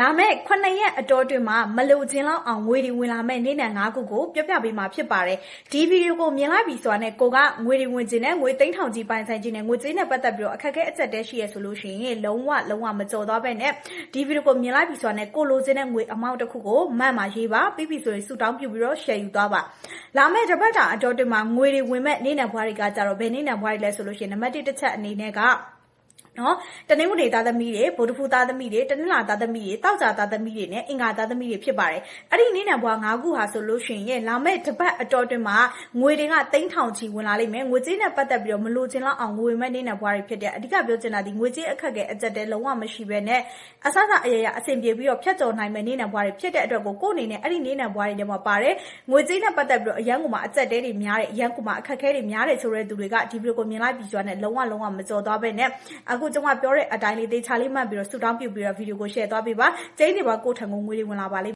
လာမယ့်9ရက်အတော်အတွင်းမှာမလိုချင်လောက်အောင်ငွေတွေဝင်လာမယ့်နေ့နဲ့9ခုကိုပြပြပေးမှာဖြစ်ပါတယ်ဒီဗီဒီယိုကိုမြင်လိုက်ပြီဆိုတာနဲ့ကိုကငွေတွေဝင်ခြင်းနဲ့ငွေသိန်းထောင်ကြီးပိုင်ဆိုင်ခြင်းနဲ့ငွေကြေးနဲ့ပတ်သက်ပြီးတော့အခက်အခဲအကျက်တဲရှိရဆိုလို့ရှိရင်လုံးဝလုံးဝမကြော်သွားပဲနဲ့ဒီဗီဒီယိုကိုမြင်လိုက်ပြီဆိုတာနဲ့ကိုလိုချင်တဲ့ငွေအမောင့်တစ်ခုကိုမန့်မှာရေးပါပြီးပြီဆိုရင်ဆူတောင်းပြုပြီးတော့ share ယူသွားပါလာမယ့်တစ်ပတ်တာအတော်အတွင်းမှာငွေတွေဝင်မဲ့နေ့နဲ့ဘွားတွေကကြတော့ဘယ်နေ့နဲ့ဘွားတွေလဲဆိုလို့ရှိရင်နံပါတ်1တစ်ချက်အနေနဲ့က နော်တနင်္ဂနွေသားသမီးတွေဗုဒ္ဓဖူသားသမီးတွေတနင်္လာသားသမီးတွေတောက်ကြသားသမီးတွေနဲ့အင်္ဂါသားသမီးတွေဖြစ်ပါတယ်အဲ့ဒီနေ့နံဘွား၅ခုဟာဆိုလို့ရှိရင်လာမဲ့တစ်ပတ်အတော်တွင်မှာငွေတွေကတိန်းထောင်ချီဝင်လာလိမ့်မယ်ငွေကြေးနဲ့ပတ်သက်ပြီးတော့မလိုချင်လောက်အောင်ငွေမဲ့နေ့နံဘွားတွေဖြစ်တဲ့အဓိကပြောချင်တာဒီငွေကြေးအခက်ကအကျက်တဲလုံးဝမရှိဘဲနဲ့အဆအဆအရရအဆင်ပြေပြီးတော့ဖြတ်ကျော်နိုင်မဲ့နေ့နံဘွားတွေဖြစ်တဲ့အတွက်ကိုကိုယ့်အနေနဲ့အဲ့ဒီနေ့နံဘွားတွေထဲမှာပါတယ်ငွေကြေးနဲ့ပတ်သက်ပြီးတော့အရန်ကူမှာအကျက်တဲတွေများတယ်အရန်ကူမှာအခက်ခဲတွေများတယ်ဆိုတဲ့သူတွေကဒီဗီဒီယိုကိုမြင်လိုက်ပြီးကြွားနဲ့လုံးဝလုံးဝမကြော်သွားပဲနဲ့အခုကျွန်မပြောတဲ့အတိုင်းလေးတေချာလေးမှတ်ပြီးတော့ဆူတောင်းပြုပြီးတော့ဗီဒီယိုကို share သွားပေးပါကျင်းနေပါကိုထံကိုငွေတွေဝင်လာပါလိမ့်